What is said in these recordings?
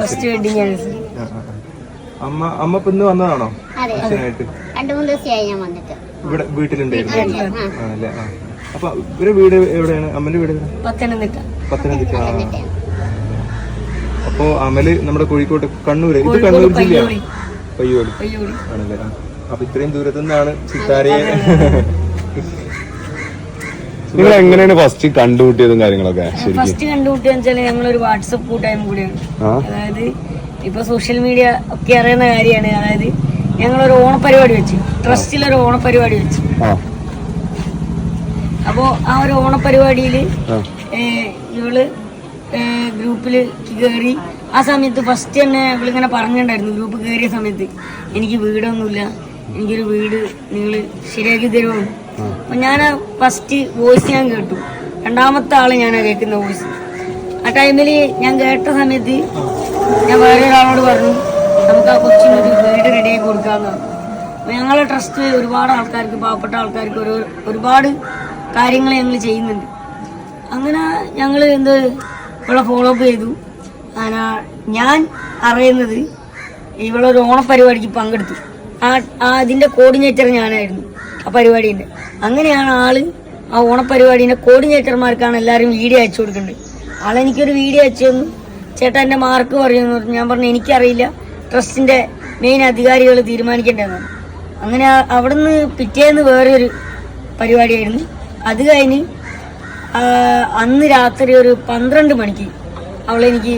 First wedding anniversary. അമ്മ അമ്മ ഇപ്പൊ ഇന്ന് വന്നതാണോ? അതെ. അച്ഛനായിട്ട്? രണ്ടു മൂന്ന് ദിവസമായി ഞാൻ വന്നിട്ട്. ഇവിടെ വീട്ടിലുണ്ടായിരുന്നു. ആ. ആണല്ലേ ആ. അപ്പൊ ഇവരെ വീട് എവിടെയാണ്? അമ്മന്റെ വീട്? പത്തനംതിട്ട. പത്തനംതിട്ട. ആ. വന്നിട്ട് അപ്പോ അമൽ നമ്മുടെ കോഴിക്കോട് കണ്ണൂര്. ഇത് കണ്ണൂർ ജില്ലയാണ് പയ്യോളി. അയ്യോടി ആണല്ലേ? ആ. അപ്പൊ ഇത്രയും ദൂരത്തു നിന്നാണ് സിത്താരയെ നിങ്ങൾ എങ്ങനെയാണ് ഫസ്റ്റ് കണ്ടുമുട്ടിയതും കാര്യങ്ങളൊക്കെ ഫസ്റ്റ് കണ്ടുപിടിയെന്ന് വെച്ചാൽ ഞങ്ങളൊരു വാട്സപ്പ് കൂട്ടായ്മ കൂടിയാണ്. അതായത് ഇപ്പൊ സോഷ്യൽ മീഡിയ ഒക്കെ അറിയുന്ന കാര്യമാണ്. അതായത് ഞങ്ങളൊരു ഓണപരിപാടി വെച്ചു. ട്രസ്റ്റിലൊരു ഓണപരിപാടി വെച്ചു. അപ്പോ ആ ഒരു ഓണപരിപാടിയിൽ ഇവൾ ഗ്രൂപ്പിൽ കയറി ആ സമയത്ത് ഫസ്റ്റ് തന്നെ ഇവളിങ്ങനെ പറഞ്ഞിട്ടുണ്ടായിരുന്നു. ഗ്രൂപ്പ് കയറിയ സമയത്ത് എനിക്ക് വീടൊന്നുമില്ല. എനിക്കൊരു വീട് നിങ്ങൾ ശരിയാക്കി തരുമോ? ഞാൻ ഫസ്റ്റ് വോയിസ് ഞാൻ കേട്ടു. രണ്ടാമത്തെ ആൾ ഞാൻ കേൾക്കുന്ന വോയിസ് ആ ടൈമിൽ ഞാൻ കേട്ട സമയത്ത് ഞാൻ വേറെ ഒരാളോട് പറഞ്ഞു നമുക്ക് ആ കൊച്ചിന് ഒരു വീട് റെഡിയാക്കി കൊടുക്കാമെന്ന് പറഞ്ഞു. ഞങ്ങളെ ട്രസ്റ്റ് ഒരുപാട് ആൾക്കാർക്ക് പാവപ്പെട്ട ആൾക്കാർക്ക് ഒരു ഒരുപാട് കാര്യങ്ങൾ ഞങ്ങൾ ചെയ്യുന്നുണ്ട്. അങ്ങനെ ഞങ്ങൾ എന്ത് ഇവളെ ഫോളോ അപ്പ് ചെയ്തു. അങ്ങനെ ഞാൻ അറിയുന്നത് ഇവളൊരു ഓണപരിപാടിക്ക് പങ്കെടുത്തു. ആ അതിന്റെ കോർഡിനേറ്റർ ഞാനായിരുന്നു. ആ ഉണ്ട് അങ്ങനെയാണ് ആൾ ആ ഓണപരിപാടീന്റെ കോർഡിനേറ്റർമാർക്കാണ് എല്ലാവരും വീഡിയോ അയച്ചു കൊടുക്കേണ്ടത് ആളെനിക്കൊരു വീഡിയോ അയച്ചു തന്നു. ചേട്ടാ എന്റെ മാർക്ക് പറയുമെന്ന് പറഞ്ഞു. ഞാൻ പറഞ്ഞു എനിക്കറിയില്ല. ട്രസ്റ്റിന്റെ മെയിൻ അധികാരികൾ തീരുമാനിക്കേണ്ടതെന്ന്. അങ്ങനെ അവിടെ അവിടുന്ന് പിറ്റേന്ന് വേറൊരു പരിപാടിയായിരുന്നു. അത് കഴിഞ്ഞ് അന്ന് രാത്രി ഒരു പന്ത്രണ്ട് മണിക്ക് അവളെനിക്ക്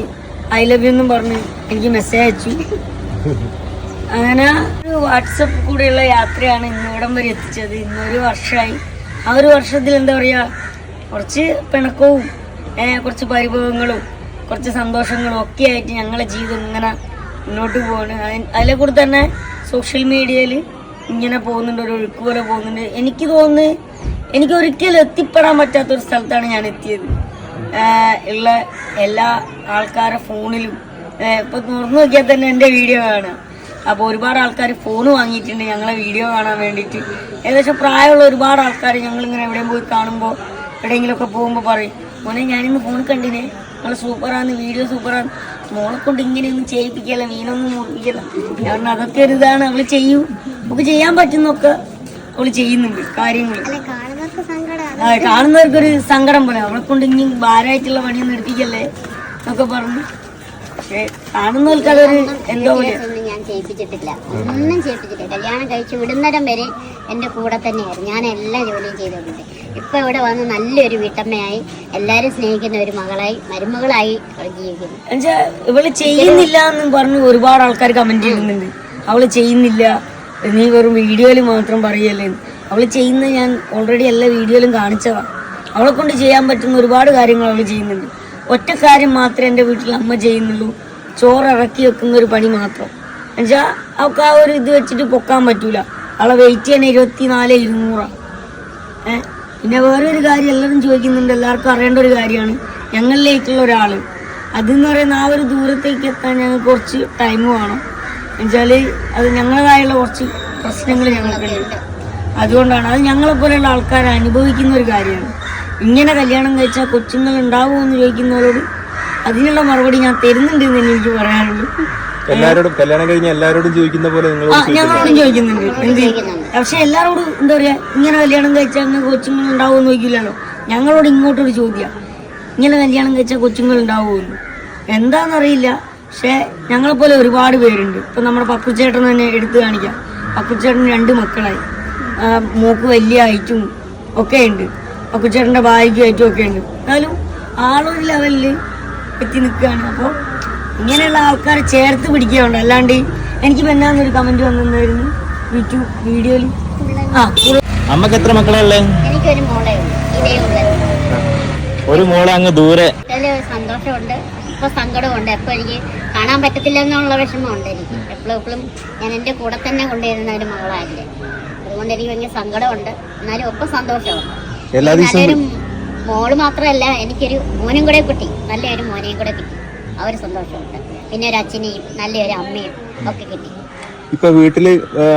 ഐ ലവ് യു എന്നും പറഞ്ഞ് എനിക്ക് മെസ്സേജ് അയച്ചു. അങ്ങനെ വാട്സപ്പ് കൂടെയുള്ള യാത്രയാണ് ഇന്നിവിടം വരെ എത്തിച്ചത്. ഇന്നൊരു വർഷമായി. ആ ഒരു വർഷത്തിൽ എന്താ പറയുക കുറച്ച് പിണക്കവും കുറച്ച് പരിഭവങ്ങളും കുറച്ച് സന്തോഷങ്ങളും ഒക്കെ ആയിട്ട് ഞങ്ങളെ ജീവിതം ഇങ്ങനെ മുന്നോട്ട് പോവാണ്. അതിനെ കൂടെ തന്നെ സോഷ്യൽ മീഡിയയിൽ ഇങ്ങനെ പോകുന്നുണ്ട് ഒരു ഒഴുക്ക് പോലെ പോകുന്നുണ്ട്. എനിക്ക് തോന്നുന്നു എനിക്ക് ഒരിക്കലും എത്തിപ്പെടാൻ പറ്റാത്ത ഒരു സ്ഥലത്താണ് ഞാൻ എത്തിയത്. ഉള്ള എല്ലാ ആൾക്കാരുടെ ഫോണിലും ഇപ്പൊ തുറന്നു നോക്കിയാൽ തന്നെ എന്റെ വീഡിയോ കാണാം. അപ്പോൾ ഒരുപാട് ആൾക്കാർ ഫോൺ വാങ്ങിയിട്ടുണ്ട് ഞങ്ങളെ വീഡിയോ കാണാൻ വേണ്ടിയിട്ട്. ഏകദേശം പ്രായമുള്ള ഒരുപാട് ആൾക്കാർ ഞങ്ങളിങ്ങനെ എവിടെയും പോയി കാണുമ്പോൾ എവിടെയെങ്കിലുമൊക്കെ പോകുമ്പോൾ പറയും മോനെ ഞാനിന്ന് ഫോൺ കണ്ടിനെ. നിങ്ങൾ സൂപ്പറാന്ന് വീഡിയോ സൂപ്പറാന്ന്. മോളെ കൊണ്ട് ഇങ്ങനെയൊന്നും ചെയ്യിപ്പിക്കല്ല മീനൊന്നും മുറിപ്പിക്കല്ല കാരണം അതൊക്കെ ഒരു ഇതാണ് അവൾ ചെയ്യും. നമുക്ക് ചെയ്യാൻ പറ്റുന്നൊക്കെ അവൾ ചെയ്യുന്നുണ്ട് കാര്യങ്ങൾ കാണുന്നവർക്കൊരു സങ്കടം പോലെ അവളെ കൊണ്ട് ഇനി ഭാരമായിട്ടുള്ള പണിയൊന്നും എടുപ്പിക്കല്ലേ? എന്നൊക്കെ പറഞ്ഞു. പക്ഷെ കാണുന്നവർക്ക് അതൊരു എന്തോ ഒന്നും ഞാൻ ചെയ്യിപ്പിച്ചിട്ടില്ല. ഒന്നും ചെയ്യിപ്പിച്ചിട്ടില്ല. കല്യാണം കഴിച്ച് വിടുന്നിടം വരെ എന്റെ കൂടെ തന്നെയായിരുന്നു. ഞാൻ എല്ലാ ജോലിയും ചെയ്തിട്ടുണ്ട് ഇപ്പൊ ഇവിടെ വന്ന് നല്ലൊരു വീട്ടമ്മയായി എല്ലാരും സ്നേഹിക്കുന്ന ഒരു മകളായി മരുമകളായി അവൾ ജീവിക്കുന്നു. എന്നുവെച്ചാ ഇവൾ ചെയ്യുന്നില്ല എന്നും പറഞ്ഞ് ഒരുപാട് ആൾക്കാർ കമന്റ് ചെയ്യുന്നുണ്ട്. അവൾ ചെയ്യുന്നില്ല. നീ വെറും വീഡിയോയിൽ മാത്രം പറയല്ലേ. അവൾ ചെയ്യുന്ന ഞാൻ ഓൾറെഡി എല്ലാ വീഡിയോയിലും കാണിച്ചതാണ് അവളെ കൊണ്ട് ചെയ്യാൻ പറ്റുന്ന ഒരുപാട് കാര്യങ്ങൾ അവൾ ചെയ്യുന്നുണ്ട്. ഒറ്റ കാര്യം മാത്രമേ എന്റെ വീട്ടിൽ അമ്മ ചെയ്യുന്നുള്ളൂ. ചോറ് ഇറക്കി വെക്കുന്ന ഒരു പണി മാത്രം. എന്നുവെച്ചാൽ അവൾക്ക് ആ ഒരു ഇത് വെച്ചിട്ട് പൊക്കാൻ പറ്റൂല. അവളെ വെയിറ്റ് ചെയ്യണ ഇരുപത്തിനാല് ഇരുന്നൂറാണ് ഏ? പിന്നെ വേറൊരു കാര്യം എല്ലാവരും ചോദിക്കുന്നുണ്ട്. എല്ലാവർക്കും അറിയേണ്ട ഒരു കാര്യമാണ്. ഞങ്ങളിലേക്കുള്ള ഒരാൾ അതെന്ന് പറയുന്ന ആ ഒരു ദൂരത്തേക്ക് എത്താൻ ഞങ്ങൾക്ക് കുറച്ച് ടൈം വേണം. എന്നുവെച്ചാൽ അത് ഞങ്ങളതായുള്ള കുറച്ച് പ്രശ്നങ്ങൾ ഞങ്ങൾക്കുണ്ട് അതുകൊണ്ടാണ്. അത് ഞങ്ങളെപ്പോലെയുള്ള ആൾക്കാർ അനുഭവിക്കുന്ന ഒരു കാര്യമാണ്. ഇങ്ങനെ കല്യാണം കഴിച്ചാൽ കൊച്ചുങ്ങൾ ഉണ്ടാവുമോ എന്ന് ചോദിക്കുന്നവരോട് അതിനുള്ള മറുപടി ഞാൻ തരുന്നുണ്ട് എന്ന് എനിക്ക് പറയാനുള്ളൂ. എല്ലാരോടും കല്യാണം കഴിഞ്ഞ എല്ലാരോടും ചോദിക്കുന്ന പോലെ ഞങ്ങളോടും ചോദിക്കുന്നുണ്ട്. പക്ഷെ എല്ലാരോടും എന്താ പറയാ ഇങ്ങനെ കല്യാണം കഴിച്ചാൽ അങ്ങ് കൊച്ചുങ്ങൾ ഉണ്ടാവുമെന്ന് ചോദിക്കില്ലല്ലോ. ഞങ്ങളോട് ഇങ്ങോട്ടൊരു ചോദ്യം. ഇങ്ങനെ കല്യാണം കഴിച്ചാൽ കൊച്ചുങ്ങൾ ഉണ്ടാവുമെന്ന്. എന്താണെന്നറിയില്ല പക്ഷെ ഞങ്ങളെ പോലെ ഒരുപാട് പേരുണ്ട്. ഇപ്പൊ നമ്മുടെ പക്കുച്ചേട്ടൻ തന്നെ എടുത്തു കാണിക്കാം. പപ്പുച്ചേട്ടൻ രണ്ട് മക്കളായി. മൂക്ക് വലിയ ഹൈറ്റും ഒക്കെ ഉണ്ട്. പക്കുച്ചേട്ടന്റെ ഭാര്യയ്ക്ക് ഏറ്റവും ഒക്കെ ഉണ്ട് എന്നാലും ആളൊരു ലെവലിൽ എത്തി നിൽക്കുകയാണ്. അപ്പോൾ ഇങ്ങനെയുള്ള ആൾക്കാരെ ചേർത്ത് പിടിക്കുകയുണ്ട്. അല്ലാണ്ട് എനിക്ക് പെന്നാന്നൊരു കമന്റ് വന്നിരുന്നു യൂട്യൂബ് വീഡിയോയിൽ ആ അമ്മയ്ക്ക് എത്ര മക്കളല്ലേ എനിക്കൊരു മോളേ ഉള്ളൂ. ഇതേ ഉള്ളൂ. ഒരു മോളെ അങ്ങ് ദൂരെ. സന്തോഷമുണ്ട്. ഇപ്പൊ സങ്കടമുണ്ട്. എപ്പോ എനിക്ക് കാണാൻ പറ്റത്തില്ല എന്നുള്ള വിഷമമുണ്ട് എനിക്ക്. എപ്പോഴും എപ്പോഴും ഞാൻ എന്റെ കൂടെ തന്നെ കൊണ്ടുവരുന്ന ഒരു മകളായില്ലേ അതുകൊണ്ട് എനിക്ക് ഭയങ്കര സങ്കടമുണ്ട്. എന്നാലും ഒപ്പം സന്തോഷമുണ്ട്. എല്ലാ ദിവസവും മോൾ മാത്രമല്ല എനിക്കൊരു മോനും കൂടെ കിട്ടി. നല്ലൊരു മോനെയും കൂടെ കിട്ടി. ആ ഒരു സന്തോഷമുണ്ട്. പിന്നെ ഒരു അച്ഛനെയും നല്ലൊരു അമ്മയും ഒക്കെ കിട്ടി. ഇപ്പൊ വീട്ടിൽ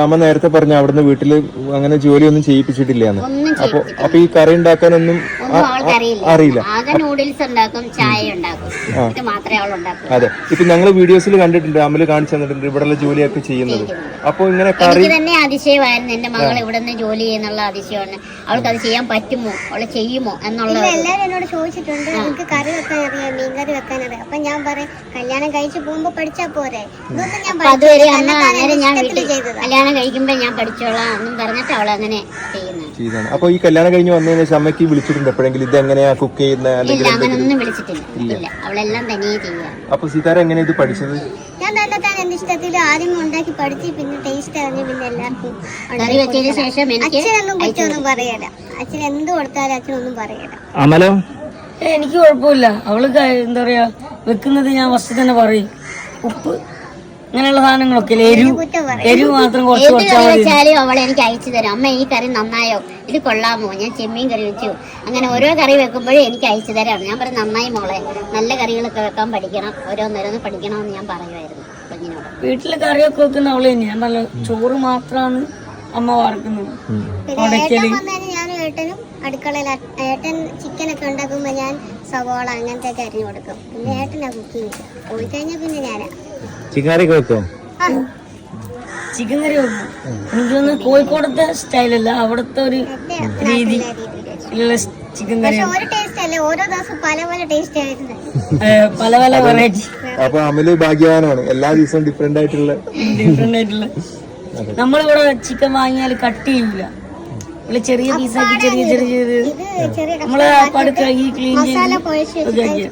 അമ്മ നേരത്തെ പറഞ്ഞ അവിടുന്ന് വീട്ടിൽ അങ്ങനെ ജോലിയൊന്നും ചെയ്യിപ്പിച്ചിട്ടില്ലാന്ന്. ഒന്നും അപ്പൊ ചെയ്യിപ്പിച്ചിട്ടില്ല. അപ്പൊ ഈ കറി ഉണ്ടാക്കാനൊന്നും അറിയില്ല. നൂഡിൽസ് ഉണ്ടാക്കും ചായ ഉണ്ടാക്കും. അതെ. ഇപ്പൊ ഞങ്ങൾ വീഡിയോസിൽ കണ്ടിട്ടുണ്ട് അമ്മൽ കാണിച്ചു തന്നിട്ടുണ്ട് ഇവിടെയുള്ള ജോലിയൊക്കെ ചെയ്യുന്നത്. അപ്പൊ ഇങ്ങനെ കറി തന്നെ അതിശയമായിരുന്നു. എന്റെ മകൾ ഇവിടെ നിന്ന് ജോലി ചെയ്യുന്നുള്ള അതിശയമാണ്. അവൾക്ക് അത് ചെയ്യാൻ പറ്റുമോ? അവൾ ചെയ്യുമോ എന്നുള്ള എല്ലാവരും എല്ലാരും എന്നോട് ചോദിച്ചിട്ടുണ്ട്. എനിക്ക് കറി വെക്കാൻ അറിയാം മീൻ കറി വെക്കാൻ അറിയാം അപ്പൊ ഞാൻ പറയാം കല്യാണം കഴിച്ചു പോകുമ്പോ പഠിച്ചാ പോരെ? ഇതൊന്നും ഞാൻ അതുവരെ പഠിച്ചില്ല. അമ്മ കല്യാണം കഴിക്കുമ്പോ ഞാൻ പഠിച്ചോളാം എന്നും പറഞ്ഞിട്ട് അവൾ അങ്ങനെ ചെയ്യുന്നത് അപ്പൊ ഈ കല്യാണം കഴിഞ്ഞ് വന്നതിന് ശേഷം അമ്മയ്ക്ക് വിളിച്ചിട്ടുണ്ട് എപ്പോഴെങ്കിലും ഇത് എങ്ങനെയാ കുക്ക് ചെയ്യുന്ന അല്ലെങ്കിൽ അങ്ങനൊന്നും വിളിച്ചിട്ടില്ല. ഇല്ല. അവളെല്ലാം തനിയെ ചെയ്യാം അപ്പൊ സീതാര എങ്ങനെ ഇത് പഠിച്ചത്? ഞാൻ എന്റെ ഇഷ്ടത്തിൽ ആദ്യം ഉണ്ടാക്കി പഠിച്ച് പിന്നെ ടേസ്റ്റ് അറിഞ്ഞ് പിന്നെ എല്ലാവർക്കും കറി വെച്ചതിന് ശേഷം എനിക്ക് അച്ഛനൊന്നും കുറ്റമൊന്നും പറയല അച്ഛൻ എന്ത് കൊടുത്താലും അച്ഛനൊന്നും പറയല അമലോ? എനിക്ക് കുഴപ്പമില്ല. അവൾ എന്താ പറയാ വെക്കുന്നത് ഞാൻ വസ്തു തന്നെ പറയും. ഉപ്പ്. അങ്ങനെയുള്ള സാധനങ്ങളൊക്കെ? എരിവ് എരിവ് മാത്രം കുറച്ച് വെച്ചാലും അവൾ എനിക്ക് അയച്ചു തരും. അമ്മ ഈ കറി നന്നായോ? ഇത് കൊള്ളാമോ? ഞാൻ ചെമ്മീൻ കറി വെച്ചു. അങ്ങനെ ഓരോ കറി വെക്കുമ്പോഴും എനിക്ക് അയച്ചു തരാണ് ഞാൻ പറഞ്ഞു നന്നായി മോളെ. നല്ല കറികളൊക്കെ വെക്കാൻ പഠിക്കണം. ഓരോന്നോരോന്ന് പഠിക്കണമെന്ന് ഞാൻ പറയുമായിരുന്നു. കുഞ്ഞിനോട് വീട്ടിൽ കറിയൊക്കെ വെക്കുന്ന അവൾ തന്നെ ഞാൻ നല്ല ചോറ് മാത്രമാണ് അമ്മ വറക്കുന്നത്. ഏട്ടനും അടുക്കളയിൽ ഏട്ടൻ ചിക്കൻ ഒക്കെ ഉണ്ടാക്കുമ്പോ ഞാൻ സവോള അങ്ങനത്തെ ഒക്കെ അരിഞ്ഞു കൊടുക്കും. പിന്നെ ഏട്ടനാ കുക്കിങ് പോയി കഴിഞ്ഞാൽ പിന്നെ ഞാനാ. ചിക്കാരൊക്കെ വെക്കോ ആ, ചിക്കൻ കറി വെക്കും എനിക്കൊന്ന് കോഴിക്കോടത്തെ സ്റ്റൈലല്ല അവിടുത്തെ ഒരു രീതി. ചിക്കൻ പല പല വെറൈറ്റി അപ്പൊ അമൽ ഭാഗ്യവാനാണ്. എല്ലാ ദിവസവും ഡിഫറെന്റ് ആയിട്ടുള്ള ഡിഫറെന്റ് ആയിട്ടുള്ള. നമ്മളിവിടെ ചിക്കൻ വാങ്ങിയാൽ കട്ട് ചെയ്യൂല. നമ്മൾ ചെറിയ പീസാക്കി ചെറിയ ചെറിയ ചെറിയ നമ്മൾ അപ്പാട് കഴുകി ക്ലീൻ മസാല ചെയ്ത്